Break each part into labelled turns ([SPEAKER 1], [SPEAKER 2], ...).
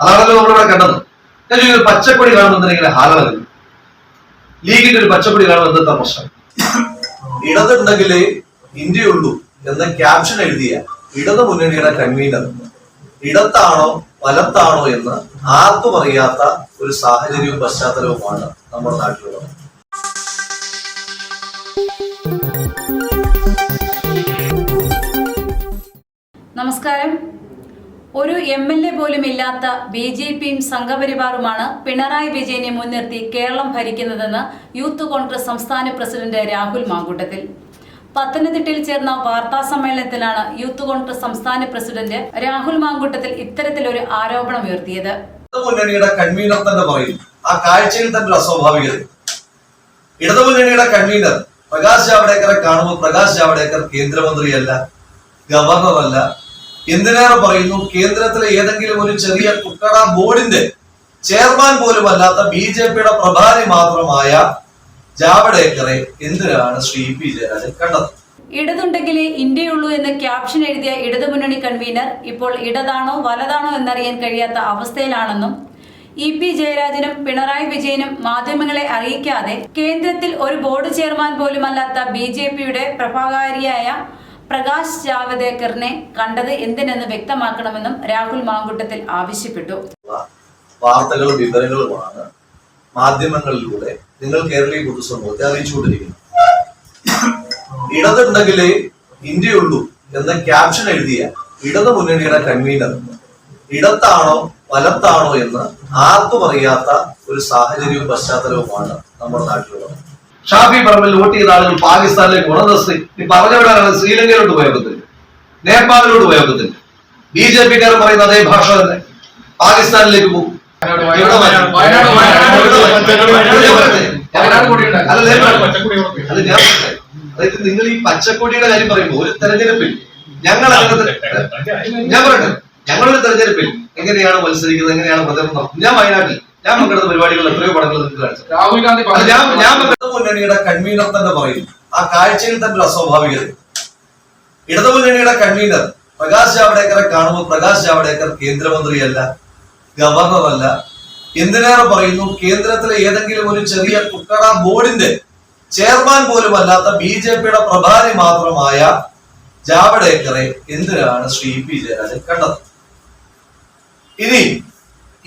[SPEAKER 1] അതാണല്ലോ നമ്മളിവിടെ കണ്ടത്. ഞാൻ ചോദിക്കുന്നത് പച്ചക്കൊടി കാണുന്നുണ്ടെങ്കിൽ ഇങ്ങനെ ലീഗിന്റെ ഒരു പച്ചക്കൊടി കാണുമ്പോൾ എന്താ പ്രശ്നം? ഇടതുണ്ടെങ്കിലേ ഇന്ത്യയുള്ളൂ എന്ന ക്യാപ്ഷൻ എഴുതിയ ഇടതു മുന്നണിയുടെ കൺവീനർ. ഇടത്താണോ വലത്താണോ എന്ന് ആർക്കും അറിയാത്ത ഒരു സാഹചര്യവും പശ്ചാത്തലവുമാണ് നമ്മുടെ നാട്ടിലുള്ളത്.
[SPEAKER 2] നമസ്കാരം. ഒരു എം എൽ എ പോലും ഇല്ലാത്ത ബി ജെ പിയും സംഘപരിവാറുമാണ് പിണറായി വിജയനെ മുൻനിർത്തി കേരളം ഭരിക്കുന്നതെന്ന് യൂത്ത് കോൺഗ്രസ് സംസ്ഥാന പ്രസിഡന്റ് രാഹുൽ മാങ്കൂട്ടത്തിൽ. പത്തനംതിട്ടയിൽ ചേർന്ന വാർത്താ സമ്മേളനത്തിലാണ് യൂത്ത് കോൺഗ്രസ് സംസ്ഥാന പ്രസിഡന്റ് രാഹുൽ മാങ്കൂട്ടത്തിൽ ഇത്തരത്തിലൊരു ആരോപണം ഉയർത്തിയത്.
[SPEAKER 1] മുന്നണിയുടെ കൺവീനർ തന്നെ പറയും ആ കാഴ്ചയിൽ തന്നെ അസ്വാഭാവികത. ഇടതു മുന്നണിയുടെ കൺവീനർ പ്രകാശ് ജാവ്ദേക്കറെ കാണുമ്പോൾ പ്രകാശ് ജാവ്ദേക്കർ കേന്ദ്രമന്ത്രിയല്ല ഗവർണറല്ല എന്തിനേറെ പറയുന്നു? കേന്ദ്രത്തിലെ ഏതെങ്കിലും ഒരു ചെറിയ കുട്ടട ബോർഡിന്റെ ചെയർമാൻ പോലും അല്ലാത്ത ബി ജെ പിയുടെ പ്രഭാരി മാത്രമായ ജാവഡേക്കറെ എന്തിനാണ് ശ്രീ പി ജയരാജൻ കണ്ടത്?
[SPEAKER 2] ഇടതുണ്ടെങ്കിലേ ഇന്ത്യയുള്ളൂ എന്ന ക്യാപ്ഷൻ എഴുതിയ ഇടതുമുന്നണി കൺവീനർ ഇപ്പോൾ ഇടതാണോ വലതാണോ എന്നറിയാൻ കഴിയാത്ത അവസ്ഥയിലാണെന്നും ഇ പി ജയരാജനും പിണറായി വിജയനും മാധ്യമങ്ങളെ അറിയിക്കാതെ കേന്ദ്രത്തിൽ ഒരു ബോർഡ് ചെയർമാൻ പോലുമല്ലാത്ത ബി ജെ പിയുടെ പ്രഭാകാരിയായ പ്രകാശ് ജാവദേക്കറിനെ കണ്ടത് എന്തിനെന്ന് വ്യക്തമാക്കണമെന്നും രാഹുൽ മാങ്കുട്ടത്തിൽ ആവശ്യപ്പെട്ടു.
[SPEAKER 1] വാർത്തകളും വിവരങ്ങളുമാണ് മാധ്യമങ്ങളിലൂടെ നിങ്ങൾ കേരളീയ പൊതുസമൂഹത്തെ അറിയിച്ചുകൊണ്ടിരിക്കുന്നു ഇടതുണ്ടെങ്കിലേ ഇന്ത്യയുള്ളൂ എന്ന ക്യാപ്ഷൻ എഴുതിയ ഇടതു മുന്നണിയുടെ കൺവീനർ ഇടത്താണോ വലത്താണോ എന്ന് ആർക്കും അറിയാത്ത ഒരു സാഹചര്യവും പശ്ചാത്തലവുമാണ് നമ്മുടെ നാട്ടിലുള്ളത്. ഷാഫി പറമ്പിൽ വോട്ട് ചെയ്ത ആളുകൾ പാകിസ്ഥാനിലേക്ക് ഉണർന്ന് ഈ പറഞ്ഞവിടാണ് ശ്രീലങ്കയിലോട്ട് പോയപ്പത്തില്ല നേപ്പാളിലോട്ട് പോയപ്പത്തില്ല ബി ജെ പിക്കാർ പറയുന്ന അതേ ഭാഷ തന്നെ. പാകിസ്ഥാനിലേക്ക് പോകും. അത് ഞാൻ അതായത് നിങ്ങൾ ഈ പച്ചക്കൊടിയുടെ കാര്യം പറയുമ്പോൾ ഒരു തെരഞ്ഞെടുപ്പിൽ ഞങ്ങൾ ഞാൻ പറയട്ടെ. ഞങ്ങളൊരു തെരഞ്ഞെടുപ്പിൽ എങ്ങനെയാണ് മത്സരിക്കുന്നത് എങ്ങനെയാണ് പ്രചരണം നടത്തുന്നത്? ഞാൻ വയനാട്ടിൽ ഞാൻ പങ്കെടുത്ത പരിപാടികൾ എത്രയോ പടങ്ങൾ നിങ്ങൾക്ക് കാണിച്ചു.
[SPEAKER 3] രാഹുൽ ഗാന്ധി
[SPEAKER 1] ഞാൻ ഞാൻ പങ്കെടുത്ത മുന്നണിയുടെ കൺവീനർ തന്നെ പറയും. ആ കാഴ്ചയിൽ തന്നെ ഒരു അസ്വാഭാവികത. ഇടതു മുന്നണിയുടെ കൺവീനർ പ്രകാശ് ജാവ്ദേക്കറെ കാണുമ്പോൾ പ്രകാശ് ജാവ്ദേക്കർ കേന്ദ്രമന്ത്രിയല്ല ഗവർണറല്ല. എന്തിനേറെ പറയുന്നു? കേന്ദ്രത്തിലെ ഏതെങ്കിലും ഒരു ചെറിയ കുട്ടട ബോർഡിന്റെ ചെയർമാൻ പോലും അല്ലാത്ത ബി ജെ പിയുടെ പ്രഭാരി മാത്രമായ ജാവ്ദേക്കറെ എന്തിനാണ് ശ്രീ പി ജയരാജൻ കണ്ടത്? ഇനി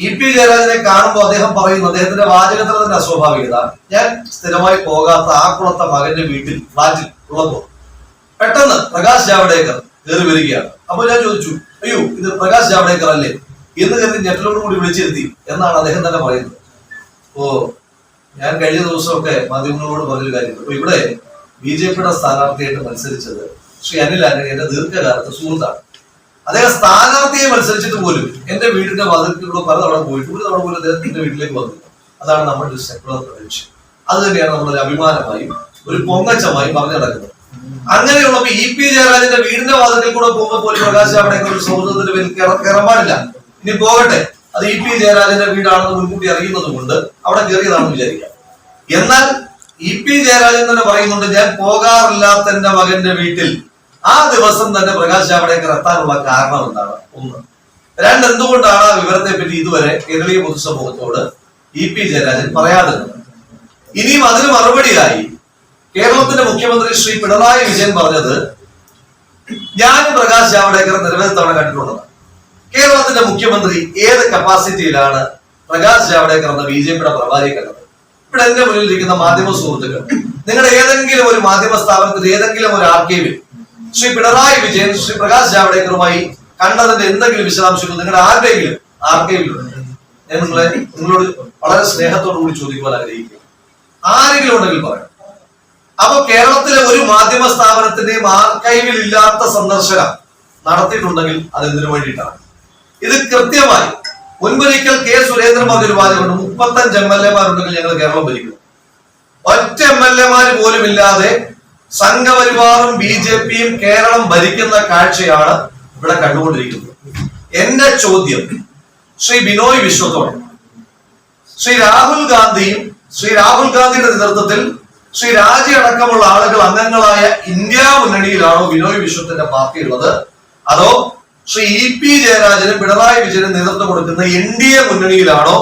[SPEAKER 1] ഇ പി ജയരാജനെ കാണുമ്പോൾ അദ്ദേഹം പറയുന്നു അദ്ദേഹത്തിന്റെ വാചകത്തിൽ തന്നെ അസ്വാഭാവികത. ഞാൻ സ്ഥിരമായി പോകാത്ത ആ കുളത്തെ മകന്റെ വീട്ടിൽ ഫ്ലാറ്റിൽ ഉള്ളപ്പോ പെട്ടെന്ന് പ്രകാശ് ജാവ്ദേക്കർ കയറി വരികയാണ്. അപ്പൊ ഞാൻ ചോദിച്ചു അയ്യോ ഇത് പ്രകാശ് ജാവ്ദേക്കർ അല്ലേ? എന്ന് കരുതി ഞെട്ടലോട് കൂടി വിളിച്ചിരുത്തി. എന്നാണ് അദ്ദേഹം തന്നെ പറയുന്നത്. ഓ ഞാൻ കഴിഞ്ഞ ദിവസമൊക്കെ മാധ്യമങ്ങളോട് പറഞ്ഞൊരു കാര്യം. അപ്പൊ ഇവിടെ ബി ജെ പിയുടെ സ്ഥാനാർത്ഥിയായിട്ട് മത്സരിച്ചത് ശ്രീ അനിൽ എന്റെ ദീർഘകാലത്തെ സുഹൃത്താണ്. അദ്ദേഹം സ്ഥാനാർത്ഥിയെ മത്സരിച്ചിട്ട് പോലും എന്റെ വീടിന്റെ വാതിൽക്കൂടെ പല തവണ പോയിട്ട് ഒരു തവണ പോലും അദ്ദേഹത്തിന്റെ വീട്ടിലേക്ക് വന്നില്ല. അതാണ് നമ്മുടെ ഒരു സെക്കുലർ പ്രതീക്ഷ അത് തന്നെയാണ് നമ്മളൊരു അഭിമാനമായും ഒരു പൊങ്ങച്ചമായും പറഞ്ഞു നടക്കുന്നത്. അങ്ങനെയുള്ള ഇ പി ജയരാജന്റെ വീടിന്റെ വാതിലിൽ കൂടെ പോകുമ്പോൾ പോലും പ്രകാശ് അവിടെ ഒരു സൗഹൃദത്തിന്റെ പേരിൽ കയറ- കയറാൻ പാടില്ല ഇനി പോകട്ടെ. അത് ഇ പി ജയരാജന്റെ വീടാണെന്ന് മുൻകൂട്ടി അറിയുന്നത് കൊണ്ട് അവിടെ കയറിയതാണെന്ന് വിചാരിക്കാം. എന്നാൽ ഇ പി ജയരാജൻ തന്നെ പറയുന്നുണ്ട് ഞാൻ പോകാറില്ലാത്ത എന്റെ മകന്റെ വീട്ടിൽ ആ ദിവസം തന്നെ പ്രകാശ് ജാവ്ദേക്കർ എത്താനുള്ള കാരണം എന്താണ്? ഒന്ന്. രണ്ട് എന്തുകൊണ്ടാണ് ആ വിവരത്തെ പറ്റി ഇതുവരെ കേരളീയ പൊതുസമൂഹത്തോട് ഇ പി ജയരാജൻ പറയാതിരുന്നത് ഇനിയും അതിന് മറുപടിയായി കേരളത്തിന്റെ മുഖ്യമന്ത്രി ശ്രീ പിണറായി വിജയൻ പറഞ്ഞത് ഞാൻ പ്രകാശ് ജാവ്ദേക്കർ നിരവധി തവണ കണ്ടിട്ടുള്ളത് കേരളത്തിന്റെ മുഖ്യമന്ത്രി ഏത് കപ്പാസിറ്റിയിലാണ് പ്രകാശ് ജാവ്ദേക്കർ എന്ന ബി ജെ പിയുടെ പ്രഭാരിയെ കണ്ടത്? ഇവിടെ എന്റെ മുന്നിലിരിക്കുന്ന മാധ്യമ സുഹൃത്തുക്കൾ നിങ്ങളുടെ ഏതെങ്കിലും ഒരു മാധ്യമ സ്ഥാപനത്തിൽ ഏതെങ്കിലും ഒരു ആർക്കൈവിൽ ശ്രീ പിണറായി വിജയൻ ശ്രീ പ്രകാശ് ജാവ്ദേക്കറുമായി കണ്ടതിന്റെ എന്തെങ്കിലും വിശദാംശങ്ങൾ നിങ്ങളുടെ ആരുടെയെങ്കിലും ആർക്കെങ്കിലും ഞാൻ നിങ്ങളെ നിങ്ങളോട് വളരെ സ്നേഹത്തോടു കൂടി ചോദിക്കുവാൻ ആഗ്രഹിക്കുക ആരെങ്കിലും ഉണ്ടെങ്കിൽ പറയാം. അപ്പൊ കേരളത്തിലെ ഒരു മാധ്യമ സ്ഥാപനത്തിന്റെയും ആർക്കൈവിൽ ഇല്ലാത്ത സന്ദർശനം നടത്തിയിട്ടുണ്ടെങ്കിൽ അത് എന്തിനു വേണ്ടിയിട്ടാണ്? ഇത് കൃത്യമായി മുൻപൊരിക്കൽ കെ സുരേന്ദ്രൻ പറഞ്ഞൊരു വാചകമുണ്ട്. മുപ്പത്തഞ്ച് എം എൽ എമാരുണ്ടെങ്കിൽ ഞങ്ങൾ കേരളം ഭരിക്കും. ഒറ്റ എം എൽ എമാര് പോലും ഇല്ലാതെ സംഘപരിവാറും ബി ജെ പിയും കേരളം ഭരിക്കുന്ന കാഴ്ചയാണ് ഇവിടെ കണ്ടുകൊണ്ടിരിക്കുന്നത്. എന്റെ ചോദ്യം ശ്രീ ബിനോയ് വിശ്വത്തോടെ. ശ്രീ രാഹുൽ ഗാന്ധിയും ശ്രീ രാഹുൽ ഗാന്ധിയുടെ നേതൃത്വത്തിൽ ശ്രീ രാജി അടക്കമുള്ള ആളുകൾ അംഗങ്ങളായ ഇന്ത്യ മുന്നണിയിലാണോ ബിനോയ് വിശ്വത്തിന്റെ പാർട്ടി ഉള്ളത്? അതോ
[SPEAKER 4] ശ്രീ ഇ പി ജയരാജനും പിണറായി വിജയനും നേതൃത്വം കൊടുക്കുന്ന എൻ ഡി എ മുന്നണിയിലാണോ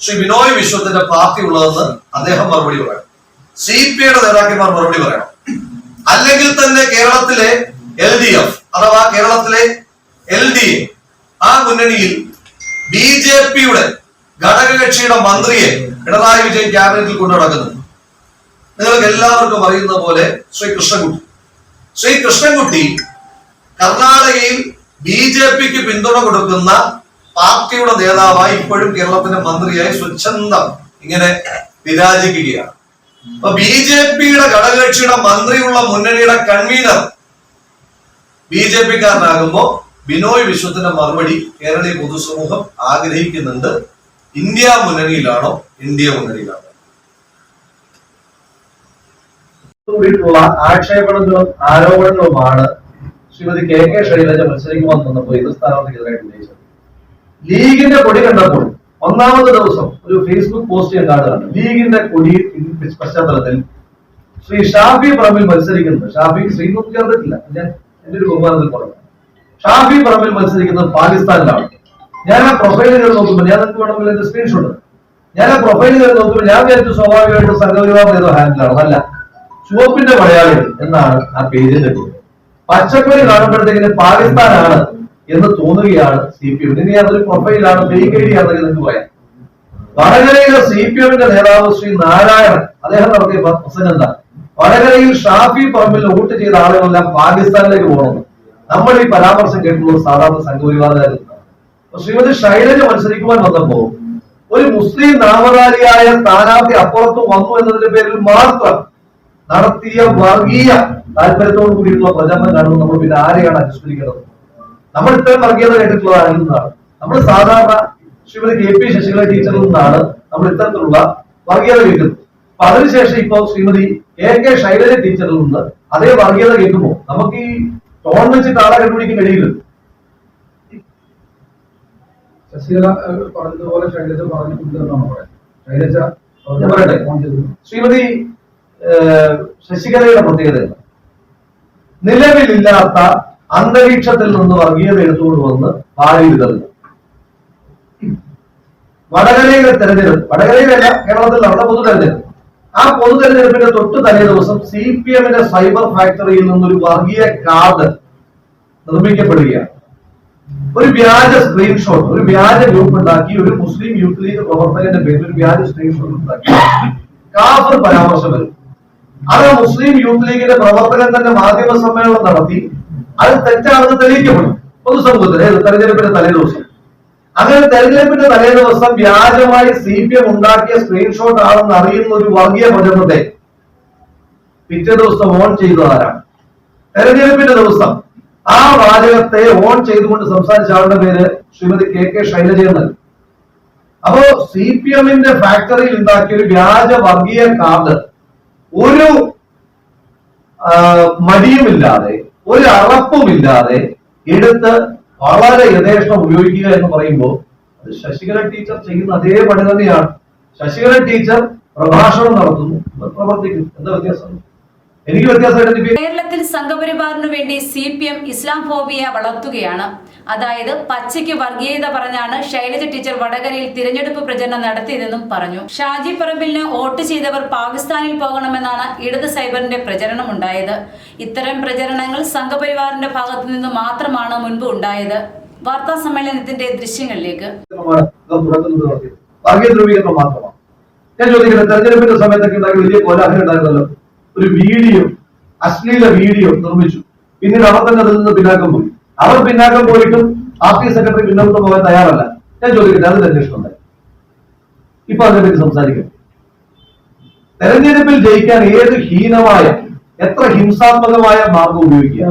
[SPEAKER 4] ശ്രീ ബിനോയ് വിശ്വത്തിന്റെ പാർട്ടി ഉള്ളതെന്ന് അദ്ദേഹം മറുപടി പറയണം. സി പി ഐയുടെ നേതാക്കന്മാർ മറുപടി പറയണം. അല്ലെങ്കിൽ തന്നെ കേരളത്തിലെ എൽ ഡി എഫ് അഥവാ കേരളത്തിലെ എൽ ഡി എ. ആ മുന്നണിയിൽ ബി ജെ പിയുടെ ഘടകകക്ഷിയുടെ മന്ത്രിയെ പിണറായി വിജയൻ ക്യാബിനറ്റിൽ കൊണ്ടു നടക്കുന്നത്. നിങ്ങൾക്ക് എല്ലാവർക്കും അറിയുന്ന പോലെ ശ്രീ കൃഷ്ണൻകുട്ടി. ശ്രീ കൃഷ്ണൻകുട്ടി കർണാടകയിൽ ബി ജെ പിക്ക് പിന്തുണ കൊടുക്കുന്ന പാർട്ടിയുടെ നേതാവായി ഇപ്പോഴും കേരളത്തിന്റെ മന്ത്രിയായി സ്വച്ഛന്തം ഇങ്ങനെ വിരാജിക്കുകയാണ്. അപ്പൊ ബി ജെ പിയുടെ ഘടകകക്ഷിയുടെ മന്ത്രിയുള്ള മുന്നണിയുടെ കൺവീനർ ബി ജെ പിക്കാരനാകുമ്പോ ബിനോയ് വിശ്വത്തിന്റെ മറുപടി കേരളീയ പൊതുസമൂഹം ആഗ്രഹിക്കുന്നുണ്ട്. ഇന്ത്യ മുന്നണിയിലാണോ? ഇന്ത്യ മുന്നണിയിലാണോ?
[SPEAKER 1] കൂടിയിട്ടുള്ള ആക്ഷേപണങ്ങളും ആരോപണങ്ങളുമാണ് ശ്രീമതി കെ കെ ശൈലജ മത്സരിക്കുവാൻ വന്നപ്പോൾ ഇത് സ്ഥാനാർത്ഥിക്കെതിരായിട്ട് ഉന്നയിച്ചത്. ലീഗിന്റെ കൊടി കണ്ടപ്പോൾ ഒന്നാമത്തെ ദിവസം ഒരു ഫേസ്ബുക്ക് പോസ്റ്റ് ഞാൻ കാണുകയാണ് ലീഗിന്റെ കൊടി പശ്ചാത്തലത്തിൽ ശ്രീ ഷാഫി പറമ്പിൽ മത്സരിക്കുന്നത്. ഷാഫി ശ്രീമുഖ് ചേർന്നിട്ടില്ല ഞാൻ എന്റെ ഒരു ബഹുമാനത്തിൽ പറഞ്ഞു ഷാഫി പറമ്പിൽ മത്സരിക്കുന്നത് പാകിസ്ഥാനിലാണ്. ഞാൻ ആ പ്രൊഫൈലുകൾ നോക്കുമ്പോൾ ഞാൻ നിങ്ങൾക്ക് വേണമെങ്കിൽ എന്റെ സ്ക്രീൻഷോട്ട് ഞാൻ ആ പ്രൊഫൈലുകൾ നോക്കുമ്പോൾ ഞാൻ വിചാരിച്ചു സ്വാഭാവികമായിട്ടും സംഘപരിവാർ ഏതോ ഹാൻഡിലാണ് അല്ല ചുവപ്പിന്റെ മലയാളികൾ എന്നാണ് ആ പേജിന്റെ പേര് കാണുമ്പോഴത്തേക്കിന് പാകിസ്ഥാനാണ് എന്ന് തോന്നുകയാണ് സി പി എം ഇനി അതൊരു പ്രൊഫൈലാണ് ഫേക്ക് പറയാം വടകരയിലെ സി പി എമ്മിന്റെ നേതാവ് ശ്രീ നാരായണൻ അദ്ദേഹം നടത്തിയ പ്ര- പ്രസംഗം എന്താ? വടകരയിൽ ഷാഫി പറമ്പിൽ വോട്ട് ചെയ്ത ആളുകളെല്ലാം പാകിസ്ഥാനിലേക്ക് പോകണം നമ്മൾ ഈ പരാമർശം കേട്ടുള്ള സാധാരണ സംഘപരിവാറുകാരെന്നാണ് ശ്രീമതി ശൈലജ മത്സരിക്കുവാൻ വന്നപ്പോ ഒരു മുസ്ലിം നാമധാരിയായ സ്ഥാനാർത്ഥി അപ്പുറത്ത് വന്നു എന്നതിന്റെ പേരിൽ മാത്രം നടത്തിയ വർഗീയ താല്പര്യത്തോടു കൂടിയിട്ടുള്ള പ്രചരണം കാണുമ്പോൾ നമ്മൾ പിന്നെ ആരെയാണ് അനുസ്മരിക്കുന്നത് നമ്മൾ ഇത്രയും വർഗീയത കേട്ടിട്ടുള്ളത് അതിൽ നിന്നാണ് നമ്മൾ സാധാരണ ശ്രീമതി കെ പി ശശികല ടീച്ചറിൽ നിന്നാണ് നമ്മൾ ഇത്തരത്തിലുള്ള വർഗീയത കേൾക്കുന്നത്. അപ്പൊ അതിനുശേഷം ഇപ്പോൾ ശ്രീമതി എ കെ ശൈലജ ടീച്ചറിൽ നിന്ന് അതേ വർഗീയത കേൾക്കുമ്പോൾ നമുക്ക് ഈ ടോൺ വെച്ചിട്ട് ആളെ കണ്ടുപിടിക്കാൻ കഴിയില്ല.
[SPEAKER 5] ശശികല പറഞ്ഞതുപോലെ ശൈലജ പറഞ്ഞിട്ടുണ്ടെന്നാണ് പറയുന്നത്. ശൈലജ
[SPEAKER 1] ഞാൻ പറയട്ടെ? ശ്രീമതി ശശികലയുടെ പ്രത്യേകത? നിലവിലില്ലാത്ത അന്തരീക്ഷത്തിൽ നിന്ന് വർഗീയത എടുത്തുകൊണ്ട് വന്ന് വിതറുന്നു വടകരയിലെ തെരഞ്ഞെടുപ്പ് വടകരയിലല്ല കേരളത്തിൽ നടന്ന പൊതു തെരഞ്ഞെടുപ്പ് ആ പൊതു തെരഞ്ഞെടുപ്പിന്റെ തൊട്ട് തലേ ദിവസം സി പി എമ്മിന്റെ സൈബർ ഫാക്ടറിയിൽ നിന്നൊരു വർഗീയ കാർഡ് നിർമ്മിക്കപ്പെടുകയാണ്. ഒരു വ്യാജ സ്ക്രീൻഷോട്ട് ഒരു വ്യാജ ഗ്രൂപ്പ് ഉണ്ടാക്കി ഒരു മുസ്ലിം യൂത്ത് ലീഗ് പ്രവർത്തകന്റെ പേരിൽ ഒരു വ്യാജ സ്ക്രീൻഷോട്ട് ഉണ്ടാക്കി. കാഫർ പരാമർശം വരും. അത് മുസ്ലിം യൂത്ത് ലീഗിന്റെ പ്രവർത്തകൻ തന്നെ മാധ്യമ സമ്മേളനം നടത്തി അത് തെറ്റാണെന്ന് തെളിയിക്കപ്പെടും. പൊതുസമൂഹത്തിൽ ഏത് തെരഞ്ഞെടുപ്പിന്റെ തലേ ദിവസം അങ്ങനെ തെരഞ്ഞെടുപ്പിന്റെ തലേ ദിവസം വ്യാജമായി സി പി എം ഉണ്ടാക്കിയ സ്ക്രീൻഷോട്ട് ആണെന്ന് അറിയുന്ന ഒരു വർഗീയ പ്രചരണത്തെ പിറ്റേ ദിവസം ഓൺ ചെയ്തതാരാണ് തെരഞ്ഞെടുപ്പിന്റെ ദിവസം. ആ വാചകത്തെ ഓൺ ചെയ്തുകൊണ്ട് സംസാരിച്ച ആളുടെ പേര് ശ്രീമതി കെ കെ ശൈലജ എന്നല്ല അപ്പോ സി പി എമ്മിന്റെ ഫാക്ടറിയിൽ ഉണ്ടാക്കിയ ഒരു വ്യാജ വർഗീയ കാർഡ് ഒരു മടിയുമില്ലാതെ ഒരു അറപ്പുമില്ലാതെ എടുത്ത് വളരെ യഥേഷ്ടം ഉപയോഗിക്കുക എന്ന് പറയുമ്പോൾ അത് ശശികല ടീച്ചർ ചെയ്യുന്ന അതേ പണി തന്നെയാണ്. ശശികല ടീച്ചർ പ്രഭാഷണം നടത്തുന്നു പ്രവർത്തിക്കുന്നു എന്താ വ്യത്യാസം? എനിക്ക് വ്യത്യാസമായിട്ട്
[SPEAKER 2] കേരളത്തിൽ സംഘപരിവാറിനു വേണ്ടി C P M Islamophobia വളർത്തുകയാണ്. അതായത് പച്ചയ്ക്ക് വർഗീയത പറഞ്ഞാണ് ശൈലജ ടീച്ചർ വടകരയിൽ തിരഞ്ഞെടുപ്പ് പ്രചരണം നടത്തിയതെന്നും പറഞ്ഞു. ഷാജി പറമ്പിലിന് വോട്ട് ചെയ്തവർ പാകിസ്ഥാനിൽ പോകണമെന്നാണ് ഇടത് സൈബറിന്റെ പ്രചരണം ഉണ്ടായത് ഇത്തരം പ്രചരണങ്ങൾ സംഘപരിവാറിന്റെ ഭാഗത്തു നിന്ന് മാത്രമാണ് മുൻപ് ഉണ്ടായത്. വാർത്താ സമ്മേളനത്തിന്റെ ദൃശ്യങ്ങളിലേക്ക്.
[SPEAKER 1] ഞാൻ ചോദിക്കുന്നത് തെരഞ്ഞെടുപ്പിന്റെ സമയത്തൊക്കെ ഉണ്ടാക്കി വലിയ കോലാഹലം ഉണ്ടായിരുന്നല്ലോ. ഒരു വീഡിയോ അശ്ലീല വീഡിയോ നിർമ്മിച്ചു. പിന്നീട് അവർ തന്നെ അതിൽ നിന്ന് പിന്നാക്കം പോയി. അവർ പിന്നാക്കം പോയിട്ടും പാർട്ടി സെക്രട്ടറി പിന്നോട്ട് പോകാൻ തയ്യാറല്ല. ഞാൻ ചോദിക്കട്ടെ അത് അന്വേഷണം ഇപ്പൊ അതിനെപ്പറ്റി സംസാരിക്കും. തെരഞ്ഞെടുപ്പിൽ ജയിക്കാൻ ഏത് ഹീനമായ എത്ര ഹിംസാത്മകമായ മാർഗം ഉപയോഗിക്കുക?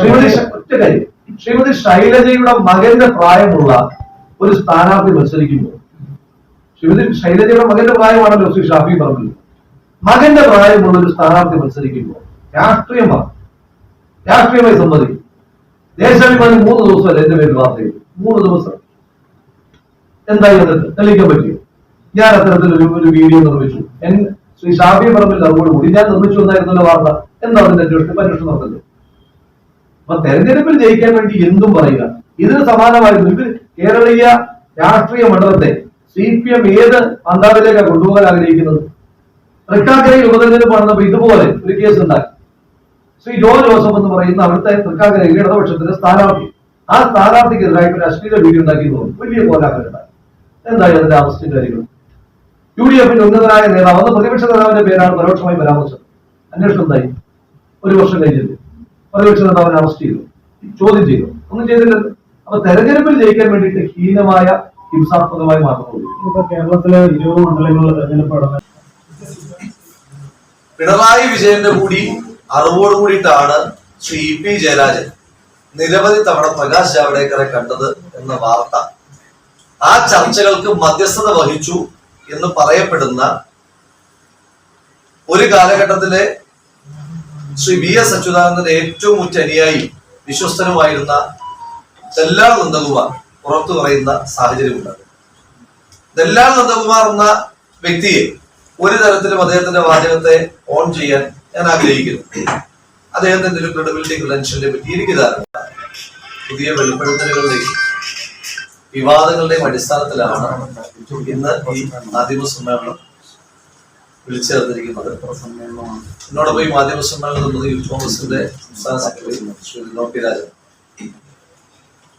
[SPEAKER 1] ശ്രീമതി ഒറ്റ കാര്യം. ശ്രീമതി ശൈലജയുടെ മകന്റെ പ്രായമുള്ള ഒരു സ്ഥാനാർത്ഥി മത്സരിക്കുമ്പോൾ. ശ്രീമതി ശൈലജയുടെ മകന്റെ പ്രായമാണല്ലോ ശ്രീ ഷാഫി പറഞ്ഞത് മകന്റെ പ്രായമുള്ള ഒരു സ്ഥാനാർത്ഥി മത്സരിക്കുമ്പോൾ രാഷ്ട്രീയമാണ് രാഷ്ട്രീയമായി സമ്മതിക്കും ദേശാഭിമാനി മൂന്ന് ദിവസമല്ല എന്റെ പേര് വാർത്ത മൂന്ന് ദിവസം. എന്തായി തെളിയിക്കാൻ പറ്റിയോ? ഞാൻ അത്തരത്തിലൊരു ഒരു വീഡിയോ നിർമ്മിച്ചു. എൻ ശ്രീ ഷാബി പറമ്പിൽ അറിവോട് കൂടി ഞാൻ നിർമ്മിച്ചു എന്നായിരുന്നല്ലോ വാർത്ത. എന്താ അതിന്റെ അന്വേഷണം അന്വേഷണം നടത്തുന്നത് അപ്പൊ തെരഞ്ഞെടുപ്പിൽ ജയിക്കാൻ വേണ്ടി എന്തും പറയുക.
[SPEAKER 3] ഇതിന് സമാനമായിരുന്നു. ഇത് കേരളീയ രാഷ്ട്രീയ മണ്ഡലത്തെ സി പി എം ഏത് പന്താവിലേക്കാണ് കൊണ്ടുപോകാൻ ആഗ്രഹിക്കുന്നത്? തൃക്കാക്കരയിൽ ഉപതെരഞ്ഞെടുപ്പ് നടന്നപ്പോൾ ഇതുപോലെ ഒരു കേസ് ഉണ്ടായി. ശ്രീ ജോൺ ജോസഫ് എന്ന് പറയുന്ന അവിടുത്തെ തൃക്കാക്കര ഇടതുപക്ഷത്തിന്റെ സ്ഥാനാർത്ഥി. ആ സ്ഥാനാർത്ഥിക്കെതിരായിട്ട് ഒരു അശ്ലീല വീഡിയോ ഉണ്ടാക്കിയെന്ന് പറഞ്ഞു വലിയ കോലാഹലം ഉണ്ടായി എന്തായി അതിന്റെ അവസ്ഥയും കാര്യങ്ങളും? യു ഡി എഫിന്റെ ഉന്നതനായ നേതാവ് അന്ന് പ്രതിപക്ഷ നേതാവിന്റെ പേരാണ് പരോക്ഷമായി പരാമർശം അന്വേഷണം എന്തായി? ഒരു വർഷം കഴിഞ്ഞിട്ട് പ്രതിപക്ഷ നേതാവിനെ അറസ്റ്റ് ചെയ്തു. ചോദ്യം ചെയ്തു. ഒന്നും ചെയ്തില്ലല്ലോ അപ്പൊ തെരഞ്ഞെടുപ്പിൽ ജയിക്കാൻ വേണ്ടിയിട്ട് ഹീനമായ ഹിംസാത്മകമായി
[SPEAKER 5] ഇപ്പൊ കേരളത്തിലെ ഇരുപത് മണ്ഡലങ്ങളിലെ തെരഞ്ഞെടുപ്പ് നടന്ന
[SPEAKER 1] പിണറായി വിജയന്റെ കൂടി അറിവോട് കൂടിയിട്ടാണ് ശ്രീ പി ജയരാജൻ നിരവധി തവണ പ്രകാശ് ജാവ്ദേക്കറെ കണ്ടത് എന്ന വാർത്ത. ആ ചർച്ചകൾക്ക് മധ്യസ്ഥത വഹിച്ചു എന്ന് പറയപ്പെടുന്ന ഒരു കാലഘട്ടത്തിലെ ശ്രീ വി എസ് അച്യുതാനന്ദന്റെ ഏറ്റവും ഉറ്റ അനുയായി വിശ്വസ്തനുമായിരുന്ന ദല്ലാൾ നന്ദകുമാർ പുറത്തു പറയുന്ന സാഹചര്യമുണ്ട്. ദല്ലാൾ നന്ദകുമാർ എന്ന വ്യക്തിയെ ഒരു തരത്തിലും അദ്ദേഹത്തിന്റെ വാചകത്തെ ഓൺ ചെയ്യാൻ ഞാൻ ആഗ്രഹിക്കുന്നു. അദ്ദേഹത്തിന്റെ ഒരു ക്രെഡിബിലിറ്റി ക്രെഡൻഷ്യലിനെ പറ്റി എനിക്ക് ധാരണ. പുതിയ വെളിപ്പെടുത്തലുകളുടെയും വിവാദങ്ങളുടെയും അടിസ്ഥാനത്തിലാണ് ഇന്ന് ഈ മാധ്യമ സമ്മേളനം വിളിച്ചു ചേർന്നിരിക്കുന്നത് എന്നോടൊപ്പം ഈ മാധ്യമ സമ്മേളനം എന്നത് യൂത്ത് കോൺഗ്രസിന്റെ സംസ്ഥാന സെക്രട്ടറി ശ്രീ പി രാജൻ.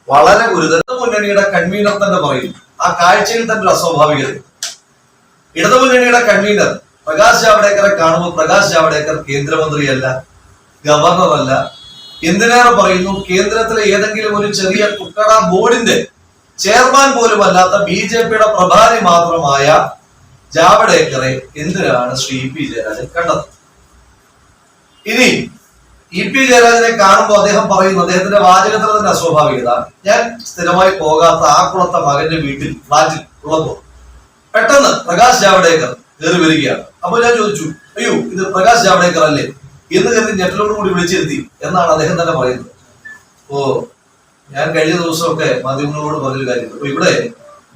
[SPEAKER 1] വളരെ ഗുരുതര മുന്നണിയുടെ കൺവീനർ തന്നെ പറയും ആ കാഴ്ചയിൽ തന്നെ ഒരു അസ്വാഭാവികത. ഇടതുമുന്നണിയുടെ കൺവീനർ പ്രകാശ് ജാവ്ദേക്കറെ കാണുമ്പോൾ പ്രകാശ് ജാവ്ദേക്കർ കേന്ദ്രമന്ത്രിയല്ല ഗവർണറല്ല. എന്തിനേറെ പറയുന്നു? കേന്ദ്രത്തിലെ ഏതെങ്കിലും ഒരു ചെറിയ കുട്ടട ബോർഡിന്റെ ചെയർമാൻ പോലും അല്ലാത്ത ബി ജെ പിയുടെ പ്രഭാരി മാത്രമായ ജാവ്ദേക്കറെ എന്തിനാണ് ശ്രീ പി ജയരാജൻ കണ്ടത്? ഇനി ഇ പി ജയരാജനെ കാണുമ്പോൾ അദ്ദേഹം പറയുന്നു അദ്ദേഹത്തിന്റെ വാചകത്തിൽ തന്നെ അസ്വാഭാവികത. ഞാൻ സ്ഥിരമായി പോകാത്ത ആ കുളത്തെ മകന്റെ വീട്ടിൽ ഫ്ലാറ്റിൽ ഉള്ളപ്പോൾ പെട്ടെന്ന് പ്രകാശ് ജാവ്ദേക്കർ കയറി വരികയാണ്. അപ്പൊ ഞാൻ ചോദിച്ചു അയ്യോ ഇത് പ്രകാശ് ജാവ്ദേക്കർ അല്ലേ? എന്ന് കരുതി ഞെട്ടലോട് കൂടി വിളിച്ചിരുത്തി എന്നാണ് അദ്ദേഹം തന്നെ പറയുന്നത്. ഓ ഞാൻ കഴിഞ്ഞ ദിവസമൊക്കെ മാധ്യമങ്ങളോട് പറഞ്ഞൊരു കാര്യം അപ്പൊ ഇവിടെ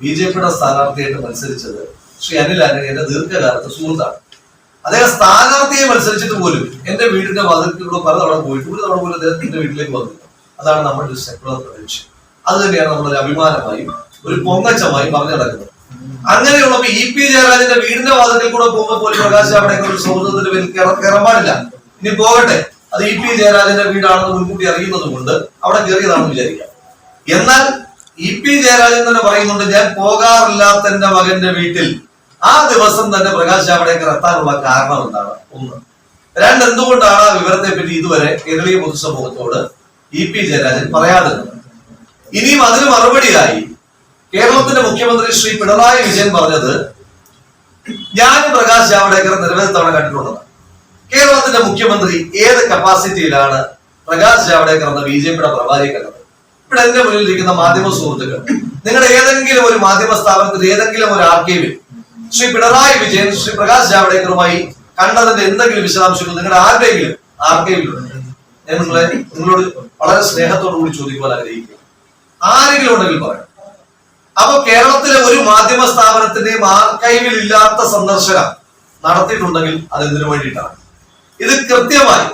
[SPEAKER 1] ബി ജെ പിയുടെ സ്ഥാനാർത്ഥിയായിട്ട് മത്സരിച്ചത് ശ്രീ അനിൽ ആന്റണി എന്റെ ദീർഘകാലത്തെ സുഹൃത്താണ്. അദ്ദേഹം സ്ഥാനാർത്ഥിയെ മത്സരിച്ചിട്ട് പോലും എന്റെ വീടിന്റെ വാതിലൂടെ പല തവണ പോയിട്ട് ഒരു തവണ പോലും അദ്ദേഹം എന്റെ വീട്ടിലേക്ക് വന്നില്ല. അതാണ് നമ്മുടെ ഒരു സെക്കുലർ പ്രതീക്ഷ. അത് തന്നെയാണ് നമ്മളൊരു അഭിമാനമായും ഒരു പൊങ്ങച്ചമായും പറഞ്ഞു നടക്കുന്നത് അങ്ങനെയുള്ളപ്പോ ഇ പി ജയരാജന്റെ വീടിന്റെ വാദത്തിൽ കൂടെ പോകുമ്പോൾ പോലും പ്രകാശ് അവിടെ ഒരു സൗഹൃദത്തിന്റെ പേരിൽ കയറാൻ പാടില്ല ഇനി പോകട്ടെ. അത് ഇ പി ജയരാജന്റെ വീടാണെന്ന് മുൻകൂട്ടി അറിയുന്നത് കൊണ്ട് അവിടെ കയറിയതാണെന്ന് വിചാരിക്കാം. എന്നാൽ ഇ പി ജയരാജൻ തന്നെ പറയുന്നുണ്ട് ഞാൻ പോകാറില്ലാത്ത എന്റെ മകന്റെ വീട്ടിൽ ആ ദിവസം തന്നെ പ്രകാശ് ജാവ്ഡേക്കർ എത്താനുള്ള കാരണം എന്താണ്? ഒന്ന്. രണ്ട് എന്തുകൊണ്ടാണ് ആ വിവരത്തെ പറ്റി ഇതുവരെ കേരളീയ പൊതുസമൂഹത്തോട് ഇ പി ജയരാജൻ പറയാതിരുന്നത്? ഇനിയും അതിന് മറുപടിയായി കേരളത്തിന്റെ മുഖ്യമന്ത്രി ശ്രീ പിണറായി വിജയൻ പറഞ്ഞത് ഞാൻ പ്രകാശ് ജാവ്ദേക്കറെ നിരവധി തവണ കണ്ടിട്ടുള്ളതാണ് കേരളത്തിന്റെ മുഖ്യമന്ത്രി ഏത് കപ്പാസിറ്റിയിലാണ് പ്രകാശ് ജാവ്ദേക്കർ എന്ന ബി ജെ പിയുടെ പ്രഭാരി കണ്ടത്? ഇവിടെ എന്റെ മുന്നിലിരിക്കുന്ന മാധ്യമ സുഹൃത്തുക്കൾ നിങ്ങളുടെ ഏതെങ്കിലും ഒരു മാധ്യമ സ്ഥാപനത്തിൽ ഏതെങ്കിലും ഒരു ആർക്കൈവിൽ ശ്രീ പിണറായി വിജയൻ ശ്രീ പ്രകാശ് ജാവ്ദേക്കറുമായി കണ്ടതിന്റെ എന്തെങ്കിലും വിശദാംശങ്ങൾ നിങ്ങളുടെ ആരുടെയെങ്കിലും ആർക്കൈവിലുണ്ട് ഞാൻ നിങ്ങളെ നിങ്ങളോട് വളരെ സ്നേഹത്തോടു കൂടി ചോദിക്കുവാൻ ആഗ്രഹിക്കുക ആരെങ്കിലും ഉണ്ടെങ്കിൽ പറയാം. അപ്പൊ കേരളത്തിലെ ഒരു മാധ്യമ സ്ഥാപനത്തിന്റെയും ആർക്കൈവിൽ ഇല്ലാത്ത സന്ദർശനം നടത്തിയിട്ടുണ്ടെങ്കിൽ അത് എന്തിനു വേണ്ടിയിട്ടാണ്. ഇത് കൃത്യമായി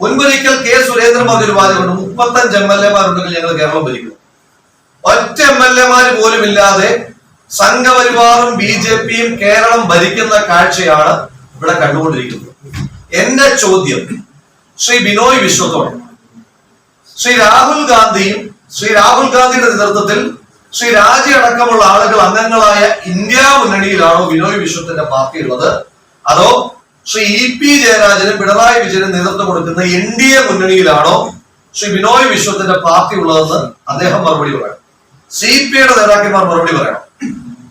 [SPEAKER 1] മുൻപൊരിക്കൽ കെ സുരേന്ദ്രൻ പറഞ്ഞൊരു വാചകമുണ്ട് മുപ്പത്തഞ്ച് എം എൽ എമാരുണ്ടെങ്കിൽ ഞങ്ങൾ കേരളം ഭരിക്കുന്നു ഒറ്റ എം എൽ എമാര് പോലും ഇല്ലാതെ സംഘപരിവാറും ബി ജെ പിയും കേരളം ഭരിക്കുന്ന കാഴ്ചയാണ് ഇവിടെ കണ്ടുകൊണ്ടിരിക്കുന്നത്. എന്റെ ചോദ്യം ശ്രീ ബിനോയ് വിശ്വത്തോട് ശ്രീ രാഹുൽ ഗാന്ധിയും ശ്രീ രാഹുൽ ഗാന്ധിയുടെ നേതൃത്വത്തിൽ ശ്രീ രാജി അടക്കമുള്ള ആളുകൾ അംഗങ്ങളായ ഇന്ത്യ മുന്നണിയിലാണോ ബിനോയ് വിശ്വത്തിന്റെ പാർട്ടി ഉള്ളത്? അതോ ശ്രീ ഇ പി ജയരാജനും പിണറായി വിജയനും നേതൃത്വം കൊടുക്കുന്ന എൻ ഡി എ മുന്നണിയിലാണോ ശ്രീ ബിനോയ് വിശ്വത്തിന്റെ പാർട്ടി ഉള്ളതെന്ന് അദ്ദേഹം മറുപടി പറയണം. സി പി ഐയുടെ നേതാക്കന്മാർ മറുപടി പറയണം.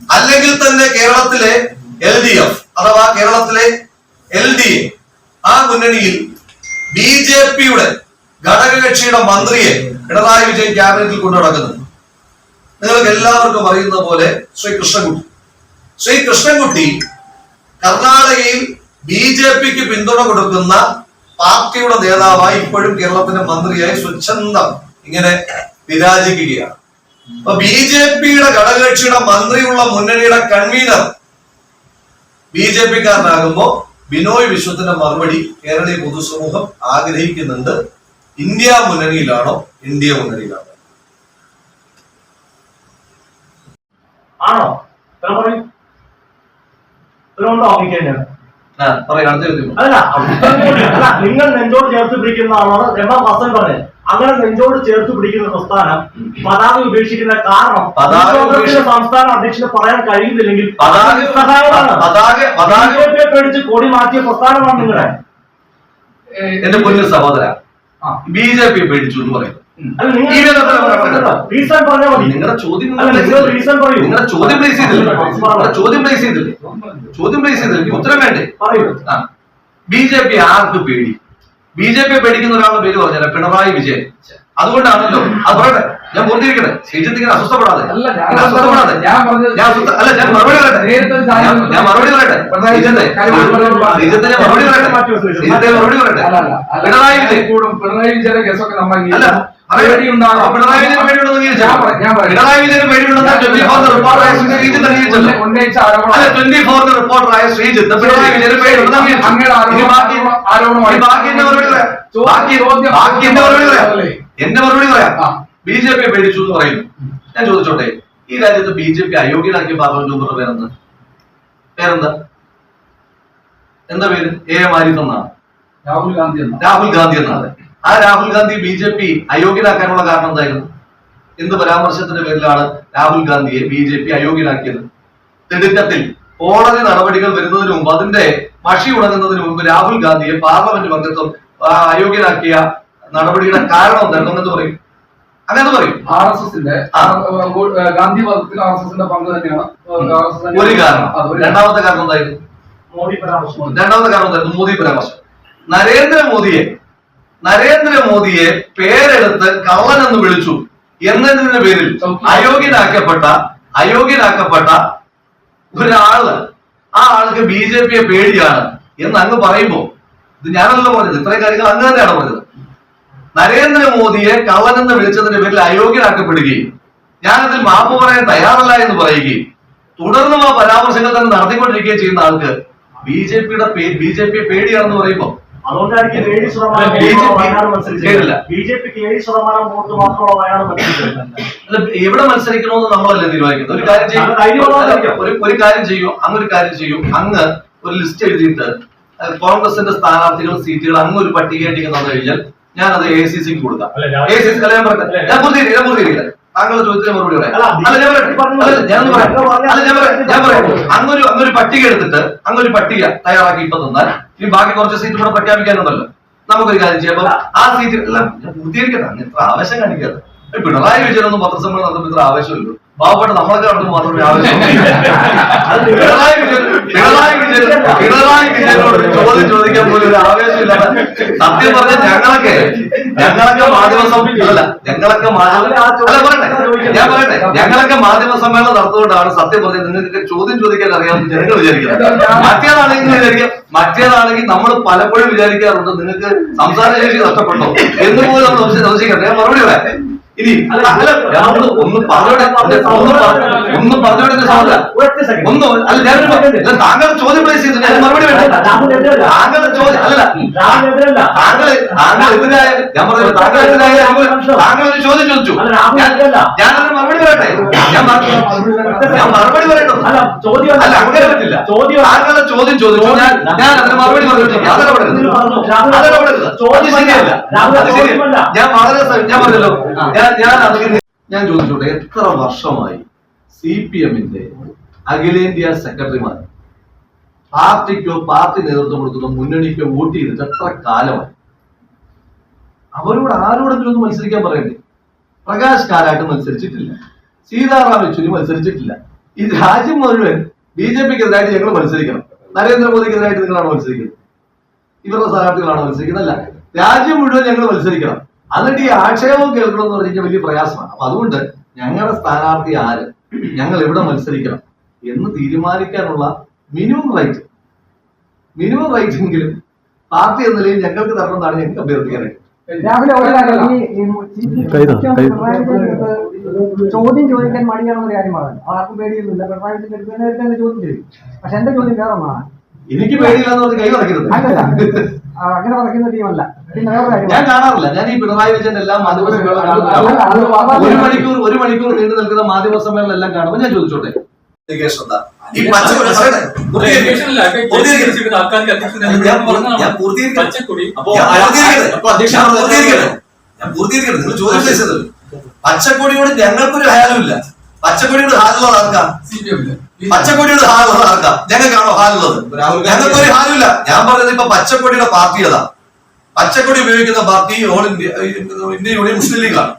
[SPEAKER 1] അല്ലെങ്കിൽ തന്നെ കേരളത്തിലെ എൽ ഡി എഫ് അഥവാ കേരളത്തിലെ എൽ ഡി എ ആ മുന്നണിയിൽ ബി ജെ പിയുടെ ഘടകകക്ഷിയുടെ മന്ത്രിയെ പിണറായി വിജയൻ ക്യാബിനറ്റിൽ കൊണ്ടു നടക്കുന്നത് നിങ്ങൾക്ക് എല്ലാവർക്കും അറിയുന്ന പോലെ ശ്രീ കൃഷ്ണൻകുട്ടി. ശ്രീ കൃഷ്ണൻകുട്ടി കർണാടകയിൽ ബി ജെ പിക്ക് പിന്തുണ കൊടുക്കുന്ന പാർട്ടിയുടെ നേതാവായി ഇപ്പോഴും കേരളത്തിന്റെ മന്ത്രിയായി സ്വച്ഛന്തം ഇങ്ങനെ വിരാജിക്കുകയാണ്. അപ്പൊ ബി ജെ പിയുടെ ഘടകകക്ഷിയുടെ മന്ത്രിയുള്ള മുന്നണിയുടെ കൺവീനർ ബി ജെ പിക്കാരനാകുമ്പോ ബിനോയ് വിശ്വത്തിന്റെ മറുപടി കേരളീയ പൊതുസമൂഹം ആഗ്രഹിക്കുന്നുണ്ട്. ഇന്ത്യ മുന്നണിയിലാണോ? ഇന്ത്യ മുന്നണിയിലാണോ?
[SPEAKER 6] ആണോ? ഇത്ര പറയും അല്ല നിങ്ങൾ നെഞ്ചോട് ചേർത്ത് പിടിക്കുന്നതാണോ രമ വസൻ പറഞ്ഞത് അങ്ങനെ നെഞ്ചോട് ചേർത്ത് പിടിക്കുന്ന പ്രസ്ഥാനം പതാക ഉപേക്ഷിക്കുന്ന കാരണം സംസ്ഥാന അധ്യക്ഷന് പറയാൻ കഴിയുന്നില്ലെങ്കിൽ പേടിച്ച് കൊടി മാറ്റിയ പ്രസ്ഥാനമാണ് നിങ്ങളെ.
[SPEAKER 1] എന്റെ പൊന്നു സഹോദര. ബി ജെ പി പേടിച്ചു എന്ന് പറയും.
[SPEAKER 6] റീസൺ പറഞ്ഞാൽ മതി.
[SPEAKER 1] നിങ്ങളുടെ ചോദ്യം
[SPEAKER 6] റീസൺ പറയൂ.
[SPEAKER 1] നിങ്ങളുടെ ചോദ്യം പ്ലേസ് ചെയ്തില്ല? ചോദ്യം പ്ലേസ് ചെയ്തില്ല? ചോദ്യം പ്ലേസ് ചെയ്തില്ല? ഉത്തരം വേണ്ടേ?
[SPEAKER 6] പറയൂ.
[SPEAKER 1] ആ. ബി ജെ പി ആർക്ക് പേടി? ബി ജെ പി പേടിക്കുന്ന ഒരാളുടെ പേര് പറഞ്ഞാൽ പിണറായി വിജയൻ. അതുകൊണ്ടാണല്ലോ. അത് പറയട്ടെ. ഞാൻ പൂർത്തിയിരിക്കണം ശ്രീജിത്ത് ഇങ്ങനെ അസ്വസ്ഥപ്പെടാതെ.
[SPEAKER 5] അല്ല, ഞാൻ
[SPEAKER 1] ഇങ്ങനെ അസ്വസ്ഥപ്പെടാതെ. അല്ല ഞാൻ മറുപടി പറയട്ടെ. ഞാൻ- മറുപടി പറയട്ടെ.
[SPEAKER 5] പിണറായി വിജയൻ
[SPEAKER 1] ശ്രീജിത്തെ ശ്രീജിത്തെ ഞാൻ മറുപടി പറയട്ടെ. ശ്രീജിത്തെ മറുപടി പറയട്ടെ. പിണറായി വിജയൻ.
[SPEAKER 5] പിണറായി വിജയന്റെ കേസൊക്കെ നമ്മൾ ഉന്നയിച്ച
[SPEAKER 1] റിപ്പോർട്ടറായ ശ്രീജിത്ത് പിണറായി വിജയന് എന്റെ മറുപടി പറയാം. ബി ജെ പി പേടിച്ചു എന്ന് പറയുന്നു. ഞാൻ ചോദിച്ചോട്ടെ ഈ രാജ്യത്ത് ബി ജെ പി അയോഗ്യനാക്കിയ പാർലമെന്റ് മെമ്പർ പേരെന്ത്? പേരെന്താ? എന്താ പേര്? എ എം ആരിഫ് എന്നാണ്.
[SPEAKER 5] രാഹുൽ ഗാന്ധി
[SPEAKER 1] രാഹുൽ ഗാന്ധി എന്നാണ്. ആ Rahul Gandhi B J P അയോഗ്യനാക്കാനുള്ള കാരണം എന്തായിരുന്നു? എന്ത് പരാമർശത്തിന്റെ പേരിലാണ് രാഹുൽ ഗാന്ധിയെ ബി ജെ പി അയോഗ്യനാക്കിയത് തിടുക്കത്തിൽ കോടതി നടപടികൾ വരുന്നതിന് മുമ്പ് അതിന്റെ മഷി ഉണങ്ങുന്നതിന് മുമ്പ് രാഹുൽ ഗാന്ധിയെ പാർലമെന്റ് അംഗത്വം അയോഗ്യനാക്കിയ നടപടിയുടെ കാരണം എന്തായിരുന്നു എന്ന് പറയും. അങ്ങനെ പറയും.
[SPEAKER 5] ആർ എസ് എസിന്റെ ഗാന്ധി വധത്തിൽ ആർ എസ് എസിന്റെ പങ്ക് തന്നെയാണ്.
[SPEAKER 1] ഒരു കാരണം. രണ്ടാമത്തെ കാരണം എന്തായിരുന്നു?
[SPEAKER 6] മോദി പരാമർശം.
[SPEAKER 1] രണ്ടാമത്തെ കാരണം എന്തായിരുന്നു? മോദി പരാമർശം. നരേന്ദ്രമോദിയെ നരേന്ദ്രമോദിയെ പേരെടുത്ത് കള്ളൻ എന്ന് വിളിച്ചു എന്നതിന്റെ പേരിൽ അയോഗ്യനാക്കപ്പെട്ട അയോഗ്യനാക്കപ്പെട്ട ഒരാൾ. ആ ആൾക്ക് ബി ജെ പിയെ പേടിയാണ് എന്ന് അങ്ങ് പറയുമ്പോ ഇത് ഞാനല്ല പറഞ്ഞത് ഇത്രയും കാര്യങ്ങൾ അങ്ങ് തന്നെയാണ് പറഞ്ഞത്. നരേന്ദ്രമോദിയെ കള്ളൻ എന്ന് വിളിച്ചതിന്റെ പേരിൽ അയോഗ്യനാക്കപ്പെടുകയും ഞാനതിൽ മാപ്പ് പറയാൻ തയ്യാറല്ല എന്ന് പറയുകയും തുടർന്നും ആ പരാമർശങ്ങൾ തന്നെ നടത്തിക്കൊണ്ടിരിക്കുകയും ചെയ്യുന്ന ആൾക്ക് ബി ജെ പിയുടെ ബി ജെ പിയെ പേടിയാണെന്ന് പറയുമ്പോ
[SPEAKER 6] അതുകൊണ്ടായിരിക്കും ഏഴ് ശതമാനം വയനാട് മത്സരിച്ചില്ല ബി ജെ പിക്ക് ഏഴ് ശതമാനം വോട്ട് മാത്രമുള്ള വയനാട് മത്സരിച്ചത്
[SPEAKER 1] അല്ല, എവിടെ മത്സരിക്കണമെന്ന് നമ്മളല്ലേ തീരുമാനിക്കുന്നത്? ഒരു കാര്യം ചെയ്യും. ഒരു ഒരു കാര്യം ചെയ്യൂ. അങ്ങ് ഒരു കാര്യം ചെയ്യൂ. അങ്ങ് ഒരു ലിസ്റ്റ് എഴുതിയിട്ട് കോൺഗ്രസിന്റെ സ്ഥാനാർത്ഥികൾ സീറ്റുകൾ അങ്ങ് ഒരു പട്ടികയായിട്ട് തന്നു കഴിഞ്ഞാൽ ഞാൻ അത് എ സി സിക്ക് കൊടുക്കാം എ സി സി ഞാൻ പൂർത്തീകരിക്കാം ഞാൻ പൂർത്തീകരിക്കാം. ചോദ്യത്തിന് മറുപടി പറയാം. അങ്ങൊരു അങ്ങൊരു പട്ടിക എടുത്തിട്ട് അങ്ങൊരു പട്ടിക തയ്യാറാക്കി ഇപ്പൊ തന്നാൽ ഇനി ബാക്കി കുറച്ച് സീറ്റ് കൂടെ പ്രഖ്യാപിക്കാനുണ്ടല്ലോ. നമുക്കൊരു കാര്യം ചെയ്യാം. ആ സീറ്റ് എല്ലാം പൂർത്തീകരിക്കട്ടെ. ആവശ്യം കാണിക്കാതെ പിണറായി വിജയനൊന്നും പത്രസമ്മേളനം നടത്തുമ്പോൾ ഇത്ര ആവശ്യമില്ല പാവപ്പെട്ട നമ്മളൊക്കെ നടത്തുമ്പോൾ മാത്രമേ ആവശ്യമുള്ളൂ ചോദ്യം ചോദിക്കാൻ പോലും ഒരു ആവേശമില്ല സത്യം പറഞ്ഞാൽ ഞങ്ങളൊക്കെ ഞങ്ങളൊക്കെ മാധ്യമ സമ്മേളനം ഞങ്ങളൊക്കെ അല്ല പറയട്ടെ. ഞാൻ പറയട്ടെ. ഞങ്ങളൊക്കെ മാധ്യമ സമ്മേളനം നടത്തുകൊണ്ടാണ് സത്യം പറഞ്ഞത് നിങ്ങൾക്ക് ചോദ്യം ചോദിക്കാൻ അറിയാമെന്ന് ജനങ്ങൾ വിചാരിക്കുന്നത്. മറ്റേതാണെങ്കിൽ വിചാരിക്കാം. മറ്റേതാണെങ്കിൽ നമ്മൾ പലപ്പോഴും വിചാരിക്കാറുണ്ട് നിങ്ങൾക്ക് സംസാര ശേഷി നഷ്ടപ്പെട്ടോ എന്ന് പോലും നമ്മൾ സംശയം- സംശയിക്കട്ടെ ഞാൻ മറുപടി പറയാം. ഇനി ഒന്ന് പറഞ്ഞോടെ ഒന്ന് പറ- ഒന്ന് പറഞ്ഞോടെ സഹോദര ഒന്ന് അല്ല താങ്കൾ ചോദ്യം പ്ലേസ് ചെയ്തു. ഞാൻ മറുപടി വേണ്ട? താങ്കൾ ചോദ്യം അല്ലല്ല. താങ്കൾ താങ്കൾ എതിരായ ഞാൻ പറഞ്ഞു താങ്കൾ എതിരായ താങ്കൾ ഒരു ചോദ്യം ചോദിച്ചു. മറുപടി പറയട്ടെ? ഞാൻ ഞാൻ മറുപടി പറയട്ടോ?
[SPEAKER 6] അല്ല ചോദ്യം
[SPEAKER 1] അല്ല അങ്ങനെ പറ്റില്ല.
[SPEAKER 6] ചോദ്യം
[SPEAKER 1] താങ്കളുടെ ചോദ്യം ചോദിച്ചു. ഞാൻ ഞാൻ അതിന് മറുപടി പറഞ്ഞിട്ടില്ല. അതിടപെടരുത് അതിടപെടരുത് ചോദ്യം ശരിയല്ല. അത് ശരിയല്ല. ഞാൻ വളരെ ഞാൻ പറഞ്ഞല്ലോ. ഞാൻ ഞാൻ ഞാൻ ചോദിച്ചോട്ടെ എത്ര വർഷമായി സി പി എമ്മിന്റെ അഖിലേന്ത്യാ സെക്രട്ടറിമാർ പാർട്ടിക്കോ പാർട്ടി നേതൃത്വം കൊടുക്കുന്ന മുന്നണിക്കോ വോട്ട് ചെയ്തിട്ട് എത്ര കാലമായി? അവരോട് ആരോടെങ്കിലും ഒന്ന് മത്സരിക്കാൻ പറയണ്ടേ? പ്രകാശ് കാരാട്ട് മത്സരിച്ചിട്ടില്ല. സീതാറാം യെച്ചൂരി മത്സരിച്ചിട്ടില്ല. ഈ രാജ്യം മുഴുവൻ ബി ജെ പിക്കെതിരായിട്ട് ഞങ്ങൾ മത്സരിക്കണം. നരേന്ദ്രമോദിക്കെതിരായിട്ട് നിങ്ങളാണ് മത്സരിക്കുന്നത്. ഇവരുടെ സ്ഥാനാർത്ഥികളാണ് മത്സരിക്കുന്നത്. അല്ല രാജ്യം മുഴുവൻ ഞങ്ങൾ മത്സരിക്കണം. എന്നിട്ട് ഈ ആക്ഷേപം കേൾക്കണം എന്ന് പറഞ്ഞാൽ വലിയ പ്രയാസമാണ് അപ്പൊ അതുകൊണ്ട് ഞങ്ങളുടെ സ്ഥാനാർത്ഥി ആര് ഞങ്ങൾ എവിടെ മത്സരിക്കണം എന്ന് തീരുമാനിക്കാനുള്ള മിനിമം റൈറ്റ് മിനിമം റൈറ്റ് എങ്കിലും പാർട്ടി എന്ന നിലയിൽ ഞങ്ങൾക്ക് തരണമെന്നാണ് ഞങ്ങൾക്ക് അഭ്യർത്ഥിക്കാനായിട്ട്
[SPEAKER 7] അടുത്ത് ചോദ്യം ചോദിക്കാൻ മടിയാണെന്ന കാര്യമാണ് ആർക്കും പേടിയൊന്നുമില്ല പിണറായി വിജയൻ എടുത്ത് നേരത്തെ തന്നെ ചോദ്യം ചെയ്യും പക്ഷെ എന്റെ ചോദ്യം വേറെ ഒന്നാണ്
[SPEAKER 1] എനിക്ക്
[SPEAKER 7] പേടിയില്ല അങ്ങനെ പറയുന്ന ടീമല്ല
[SPEAKER 1] ഞാൻ കാണാറില്ല. ഞാൻ ഈ പിണറായി വിജയൻ എല്ലാ മാധ്യമ സമ്മേളനം ഒരു മണിക്കൂർ ഒരു മണിക്കൂർ നീണ്ടു നിൽക്കുന്ന മാധ്യമ സമ്മേളനം എല്ലാം കാണുമ്പോൾ ഞാൻ ചോദിച്ചോട്ടെ? പൂർത്തീകരിക്കട്ടെ. നിങ്ങൾ ചോദ്യം ചോദിച്ചത് പച്ചക്കൊടിയോട് ഞങ്ങൾക്കൊരു ഹാലുമില്ല പച്ചക്കൊടിയോട് ഹാലുള്ളത് ആർക്കാം പച്ചക്കൊടിയോട് ഹാലുള്ളത് ആർക്കാം ഞങ്ങൾക്കാണോ ഹാലുള്ളത്? ഞങ്ങൾക്കൊരു ഹാലുമില്ല ഞാൻ പറഞ്ഞത് ഇപ്പൊ പച്ചക്കൊടിയുടെ പാർട്ടി ഏതാ പച്ചക്കൊടി ഉപയോഗിക്കുന്ന party all India Indian union Muslim ലീഗാണ്.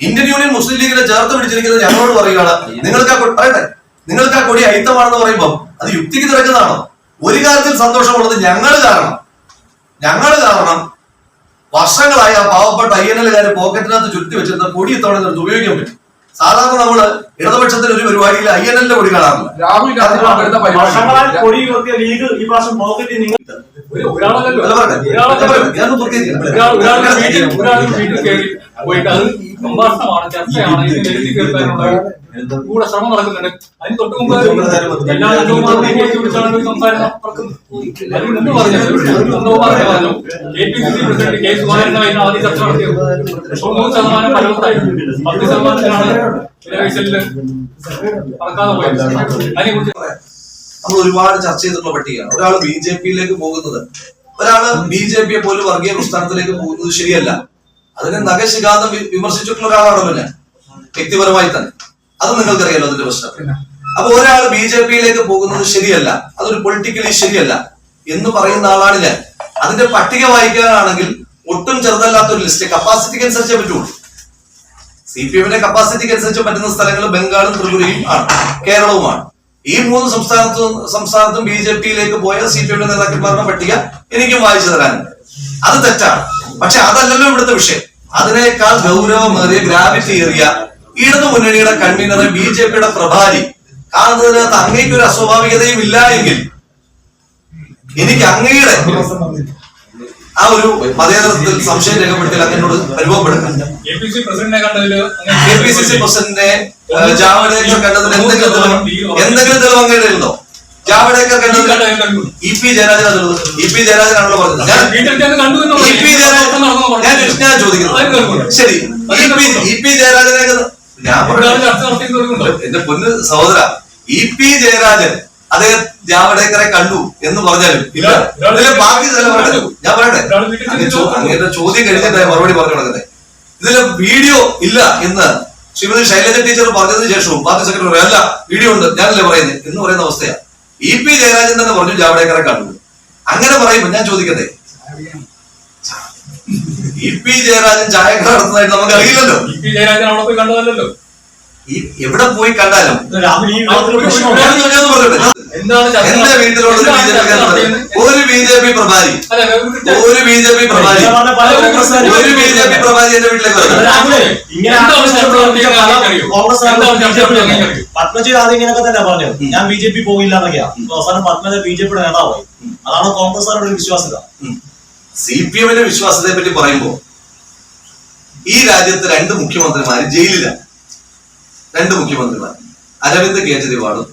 [SPEAKER 1] Indian union Muslim ലീഗിനെ ചേർത്ത് പിടിച്ചിരിക്കുന്നത് ഞങ്ങളോട് പറയുകയാണ്. നിങ്ങൾക്ക് ആ കൊടി പറയട്ടെ? നിങ്ങൾക്ക് ആ കൊടി അയിത്തമാണെന്ന് പറയുമ്പോൾ അത് യുക്തിക്ക് തിരക്കുന്നതാണോ? ഒരു കാര്യത്തിൽ സന്തോഷമുള്ളത് ഞങ്ങൾ കാരണം. ഞങ്ങൾ കാരണം വർഷങ്ങളായി ആ പാവപ്പെട്ട ഐ എൻ എല്ലുകാരെ പോക്കറ്റിനകത്ത് ചുറ്റി വെച്ചിരുന്ന കൊടി ഇത്തവണ നിർത്തി ഉപയോഗിക്കാൻ പറ്റും. സാധാരണ നമ്മൾ ഇടതുപക്ഷത്തിന്റെ ഒരു പരിപാടിയിൽ ഐ എൻ എല്ലിന്റെ കൊടി കാണാറില്ല.
[SPEAKER 5] രാഹുൽ ഗാന്ധി
[SPEAKER 8] പോയിട്ട് അത് സംഭാഷണമാണ് ചർച്ചയാണ്. ഇതിന് എഴുതി കേൾക്കാനുള്ള കൂടെ ശ്രമം നടക്കുന്നുണ്ട്. അതിന് തൊട്ട് മുമ്പ് എല്ലാ ഒരു സംസാരം അതിന് മുമ്പ് അംഗവുമാരെ പറഞ്ഞു K P C C president K കയ്യിൽ ആദ്യം ചർച്ച നടത്തിയത്. തൊണ്ണൂറ് ശതമാനം ഫലവത്തായി. പത്ത് ശതമാനത്തിനാണ് വിലവീശലിൽ നടക്കാതെ പോയത്.
[SPEAKER 1] നമ്മൾ ഒരുപാട് ചർച്ച ചെയ്തിട്ടുള്ള പട്ടികയാണ്. ഒരാൾ ബി ജെ പിയിലേക്ക് പോകുന്നത് ഒരാൾ ബി ജെ പിയെ പോലും വർഗീയ പ്രസ്ഥാനത്തിലേക്ക് പോകുന്നത് ശരിയല്ല. അതിനെ നഖശികാന്തം വിമർശിച്ചിട്ടുള്ള ഒരാളാണല്ലോ ഞാൻ വ്യക്തിപരമായി തന്നെ. അത് നിങ്ങൾക്കറിയാലോ അതിന്റെ പ്രശ്നം. അപ്പൊ ഒരാൾ ബി ജെ പിയിലേക്ക് പോകുന്നത് ശരിയല്ല അതൊരു പൊളിറ്റിക്കലി ശരിയല്ല എന്ന് പറയുന്ന ആളാണ് ഞാൻ. അതിന്റെ പട്ടിക വായിക്കാനാണെങ്കിൽ ഒട്ടും ചെറുതല്ലാത്ത ഒരു ലിസ്റ്റ് കപ്പാസിറ്റിക്ക് അനുസരിച്ചേ പറ്റുള്ളൂ. സി പി എമ്മിന്റെ കപ്പാസിറ്റിക്ക് അനുസരിച്ച് പറ്റുന്ന സ്ഥലങ്ങൾ ബംഗാളും ത്രിപുരയും ആണ് കേരളവുമാണ്. ഈ മൂന്ന് സംസ്ഥാനത്തും സംസ്ഥാനത്തും ബി ജെ പിയിലേക്ക് പോയ സി പി എമ്മിന്റെ നേതാക്കന്മാരുടെ പട്ടിക എനിക്കും വായിച്ചു തരാനുണ്ട്. അത് തെറ്റാണ്. പക്ഷെ അതല്ലല്ലോ ഇവിടുത്തെ വിഷയം. അതിനേക്കാൾ ഗൗരവമേറിയ ഗ്രാവിറ്റി ഏറിയ ഇടതു മുന്നണിയുടെ കൺവീനറെ ബി ജെ പിയുടെ പ്രഭാരി കാണുന്നതിനകത്ത് ഒരു അസ്വാഭാവികതയും ഇല്ല എങ്കിൽ എനിക്ക് അങ്ങയുടെ ആ ഒരു മതേതരത്തിൽ സംശയം രേഖപ്പെടുത്തിയാൽ അതിനോട്
[SPEAKER 8] അനുഭവപ്പെടുന്നുണ്ട് പി സി പ്രസിഡന്റിനെ
[SPEAKER 1] ജാവ്ദേക്കർ കണ്ടതിൽ എന്തെങ്കിലും തെളിവ് എന്തെങ്കിലും തെളിവ് അങ്ങയുടെ ഉണ്ടോ ജാവ്ദേക്കർ കണ്ടതിൽ ഇ പി ജയരാജനാ തെളിവ് ഇ പി ജയരാജനാണല്ലോ പറഞ്ഞത്. ഞാൻ ഇ പി ജയരാജൻ ഞാൻ ഞാൻ ചോദിക്കുന്നു. ശരി. ഇ പി ഇ പി ജയരാജനെ ഞാൻ പറഞ്ഞു
[SPEAKER 8] ചർച്ച നടത്തിയിട്ടുണ്ടോ
[SPEAKER 1] എന്റെ പൊന്ന് സഹോദര ഇ പി ജയരാജൻ അദ്ദേഹം ജാവഡേക്കറെ കണ്ടു എന്ന് പറഞ്ഞാലും ഇല്ല. ഇതിലെ ബാക്കി ചില പറയട്ടെ. ഞാൻ പറയട്ടെ? അങ്ങനത്തെ ചോദ്യം കഴിഞ്ഞിട്ട് മറുപടി പറഞ്ഞു കൊടുക്കട്ടെ. ഇതിലെ വീഡിയോ ഇല്ല എന്ന് ശ്രീമതി ശൈലജ ടീച്ചർ പറഞ്ഞതിന് ശേഷവും പാർട്ടി സെക്രട്ടറി അല്ല വീഡിയോ ഉണ്ട് ഞാനല്ലേ പറയുന്നത് എന്ന് പറയുന്ന അവസ്ഥയാണ് ഇ പി ജയരാജൻ തന്നെ പറഞ്ഞു ജാവഡേക്കറെ കണ്ടു. അങ്ങനെ പറയുമ്പോൾ ഞാൻ ചോദിക്കട്ടെ? ഇ പി ജയരാജൻ ചായക്കട നടത്തുന്നതായിട്ട് നമുക്ക് അറിയില്ലല്ലോ
[SPEAKER 8] ഇ പി ജയരാജൻ അവിടെ പോയി കണ്ടതല്ലോ
[SPEAKER 1] എവിടെ പോയി കണ്ടാലും എന്റെ വീട്ടിലുള്ള ഒരു ബി ജെ പി ഒരു ബി ജെ പി പ്രഭാരി. ഒരു ബി ജെ പി പ്രഭാരി. ഒരു ബി ജെ പി പ്രഭാരി എന്റെ വീട്ടിലേക്ക്?
[SPEAKER 6] പത്മജി ആദ്യം ഇങ്ങനെയൊക്കെ തന്നെ പറഞ്ഞു ഞാൻ ബി ജെ പി പോകില്ല എന്നൊക്കെയാ. അവസാനം പത്മജ ബി ജെ പിയുടെ നേതാവായി അതാണ് കോൺഗ്രസ്സുകാരുടെ ഒരു വിശ്വാസ്യത.
[SPEAKER 1] സി പി എമ്മിന്റെ വിശ്വാസത്തെ പറ്റി പറയുമ്പോ ഈ രാജ്യത്ത് രണ്ട് മുഖ്യമന്ത്രിമാര് ജയിലിലാണ്. രണ്ട് മുഖ്യമന്ത്രിമാർ അരവിന്ദ് കെജ്രിവാളും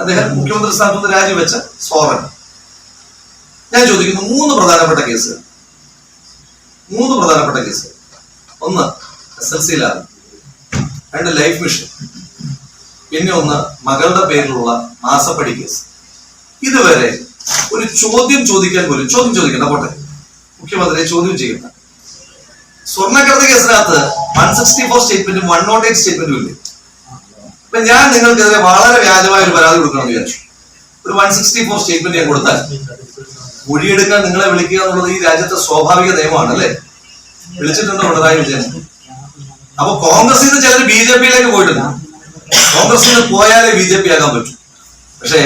[SPEAKER 1] അദ്ദേഹം മുഖ്യമന്ത്രി സ്ഥാനത്ത് നിന്ന് രാജിവെച്ച സോറൻ. ഞാൻ ചോദിക്കുന്നു മൂന്ന് പ്രധാനപ്പെട്ട കേസ്. മൂന്ന് പ്രധാനപ്പെട്ട കേസ്. ഒന്ന് എസ് എൽ സി ലാബ് രണ്ട് ലൈഫ് മിഷൻ. പിന്നെ ഒന്ന് മകളുടെ പേരിലുള്ള മാസപ്പടി കേസ്. ഇതുവരെ ഒരു ചോദ്യം ചോദിക്കാൻ പോലും ചോദ്യം ചോദിക്കണ്ട പോട്ടെ. മുഖ്യമന്ത്രിയെ ചോദ്യം ചെയ്യുന്ന സ്വർണക്കടത്ത് കേസിനകത്ത് വൺ സിക്സ്റ്റി ഫോർ സ്റ്റേറ്റ്മെന്റും വൺ നോട്ട് എയ്റ്റ് സ്റ്റേറ്റ്മെന്റും ഇല്ലേ? ഞാൻ നിങ്ങൾക്കെതിരെ വളരെ വ്യാജമായ ഒരു പരാതി കൊടുക്കണം വിചാരിച്ചു. ഒരു വൺ സിക്സ്റ്റി ഫോർ സ്റ്റേറ്റ്മെന്റ് ഞാൻ കൊടുത്താൽ മൊഴിയെടുക്കാൻ നിങ്ങളെ വിളിക്കുക എന്നുള്ളത് ഈ രാജ്യത്തെ സ്വാഭാവിക നിയമമാണ് അല്ലേ? വിളിച്ചിട്ടുണ്ടോ പിണറായി വിജയൻ? അപ്പൊ കോൺഗ്രസിൽ നിന്ന് ചിലർ ബി ജെ പിയിലേക്ക് പോയിട്ടുണ്ട്. കോൺഗ്രസിൽ നിന്ന് പോയാലേ ബി ജെ പി ആകാൻ പറ്റും. പക്ഷേ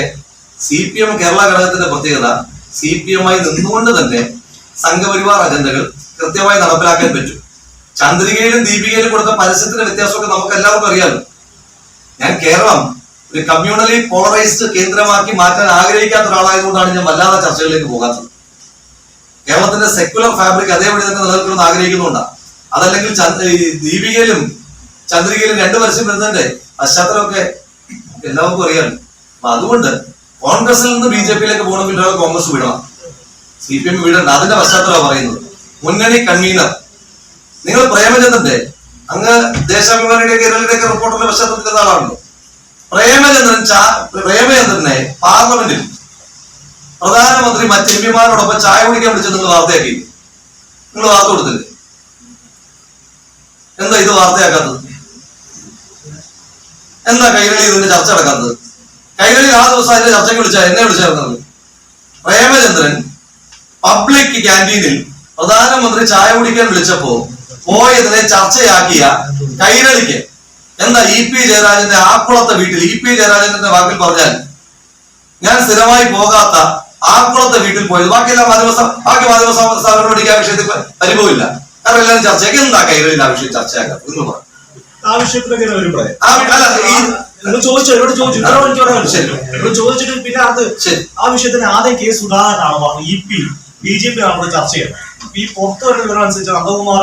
[SPEAKER 1] സി പി എം കേരള ഘടകത്തിന്റെ പ്രത്യേകത സി പി എം ആയി നിന്നുകൊണ്ട് തന്നെ സംഘപരിവാർ അജണ്ടകൾ കൃത്യമായി നടപ്പിലാക്കാൻ പറ്റും. ചന്ദ്രികയിലും ദീപികയിലും കൊടുത്ത പരസ്യത്തിന്റെ വ്യത്യാസമൊക്കെ നമുക്ക് എല്ലാവർക്കും അറിയാമല്ലോ ഞാൻ കേരളം ഒരു കമ്മ്യൂണലി പോളറൈസ്ഡ് കേന്ദ്രമാക്കി മാറ്റാൻ ആഗ്രഹിക്കാത്ത ഒരാളായതുകൊണ്ടാണ് ഞാൻ വല്ലാതെ ചർച്ചകളിലേക്ക് പോകാത്തത്. കേരളത്തിന്റെ സെക്യുലർ ഫാബ്രിക് അതേപടി തന്നെ നിലനിൽക്കണമെന്ന് ആഗ്രഹിക്കുന്നുണ്ടാണ് അതല്ലെങ്കിൽ ദീപികയിലും ചന്ദ്രികയിലും രണ്ടു വർഷം വരുന്നതിന്റെ പശ്ചാത്തലമൊക്കെ എല്ലാവർക്കും അറിയാമല്ലോ അപ്പൊ അതുകൊണ്ട് കോൺഗ്രസിൽ നിന്ന് ബി ജെ പിയിലേക്ക് പോകണമെങ്കിൽ ഒരാൾ കോൺഗ്രസ് വിടണം. സി പി എം വിടണ്ട. അതിന്റെ പശ്ചാത്തലമാണ് പറയുന്നത്. മുന്നണി കൺവീനർ നിങ്ങൾ പ്രേമചന്ദ്രന്റെ അങ്ങ് ദേശാഭിമാനിയുടെ കേരളത്തിലേക്ക് റിപ്പോർട്ടിന്റെ പശ്ചാത്തലത്തിൽ ആളാണല്ലോ. പ്രേമചന്ദ്രൻ ചാ- പ്രേമചന്ദ്രനെ പാർലമെന്റിൽ പ്രധാനമന്ത്രി മറ്റ് എം ചായ കുടിക്കാൻ വിളിച്ചത് നിങ്ങൾ വാർത്തയാക്കി. നിങ്ങൾ വാർത്ത കൊടുത്തില്ലേ? എന്താ ഇത് വാർത്തയാക്കാത്തത്? എന്താ കൈരളി ഇതിന്റെ ചർച്ച നടക്കാത്തത്? കൈരളി ആ ദിവസം അതിന്റെ ചർച്ചയ്ക്ക് വിളിച്ച എന്നെ വിളിച്ചായിരുന്നത്? പ്രേമചന്ദ്രൻ പബ്ലിക് ക്യാന്റീനിൽ പ്രധാനമന്ത്രി ചായ കുടിക്കാൻ വിളിച്ചപ്പോ പോയതിനെ ചർച്ചയാക്കിയ കൈരളിക്ക് എന്താ ഇ പി ജയരാജന്റെ ആക്കുളത്തെ വീട്ടിൽ ഇ പി ജയരാജന്റെ വാക്കിൽ പറഞ്ഞാൽ ഞാൻ സ്ഥിരമായി പോകാത്ത ആക്കുളത്തെ വീട്ടിൽ പോയത്. ബാക്കിയെല്ലാം മാധ്യമ ബാക്കി മാധ്യമ സ്ഥാ- സ്ഥാപനങ്ങളോട് എനിക്ക് ആ വിഷയത്തിൽ പരിഭവമില്ല. കാരണം എല്ലാവരും ചർച്ചയാക്കി എന്താ കൈരളിന്റെ ആ വിഷയം ചർച്ചയാക്കാത്തത് എന്ന്
[SPEAKER 6] പറഞ്ഞു ചോദിച്ചിട്ട് പിന്നെ അത്. ആ വിഷയത്തിന് ആദ്യം കേസ് സുധാകരനാണ്? പറഞ്ഞത് E P B J P ആണ്? ചർച്ച ചെയ്യുന്നത് ഈ പുറത്തു വരുന്ന വിവരം അനുസരിച്ച് നന്ദകുമാർ